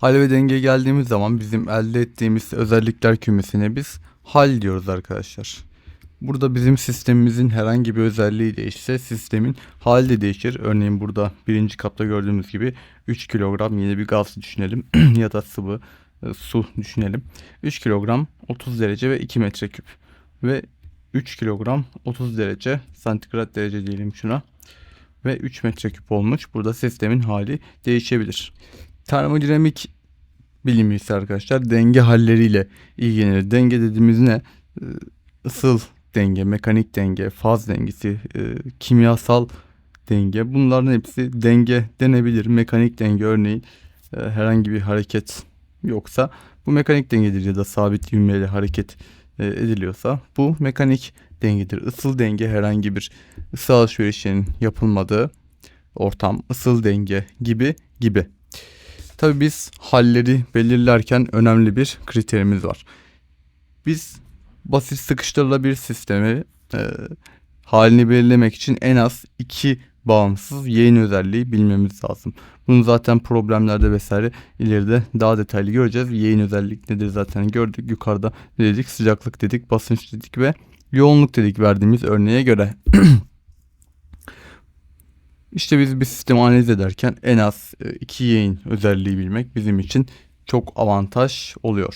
Hal ve dengeye geldiğimiz zaman bizim elde ettiğimiz özellikler kümesine biz hal diyoruz arkadaşlar. Burada bizim sistemimizin herhangi bir özelliği değişse sistemin hali de değişir. Örneğin burada birinci kapta gördüğümüz gibi 3 kilogram yeni bir gaz düşünelim ya da sıvı e, su düşünelim. 3 kilogram 30 derece ve 2 metreküp ve 3 kilogram 30 derece santigrat derece diyelim şuna ve 3 metreküp olmuş. Burada sistemin hali değişebilir. Termodinamik bilimi ise arkadaşlar denge halleriyle ilgilenir. Denge dediğimiz ne? Ee, Isıl denge, mekanik denge, faz dengesi, e, kimyasal denge bunların hepsi denge denebilir. Mekanik denge örneğin e, herhangi bir hareket yoksa bu mekanik dengedir ya da sabit ivmeyle hareket e, ediliyorsa bu mekanik dengedir. Isıl denge herhangi bir ısı alışverişinin yapılmadığı ortam, ısıl denge gibi gibi. Tabii biz halleri belirlerken önemli bir kriterimiz var. Biz basit sıkıştırılabilir sistemi e, halini belirlemek için en az iki bağımsız yayın özelliği bilmemiz lazım. Bunu zaten problemlerde vesaire ileride daha detaylı göreceğiz. Yayın özellik nedir zaten gördük. Yukarıda dedik? Sıcaklık dedik, basınç dedik ve yoğunluk dedik verdiğimiz örneğe göre. İşte biz bir sistemi analiz ederken en az e, iki yayın özelliği bilmek bizim için çok avantaj oluyor.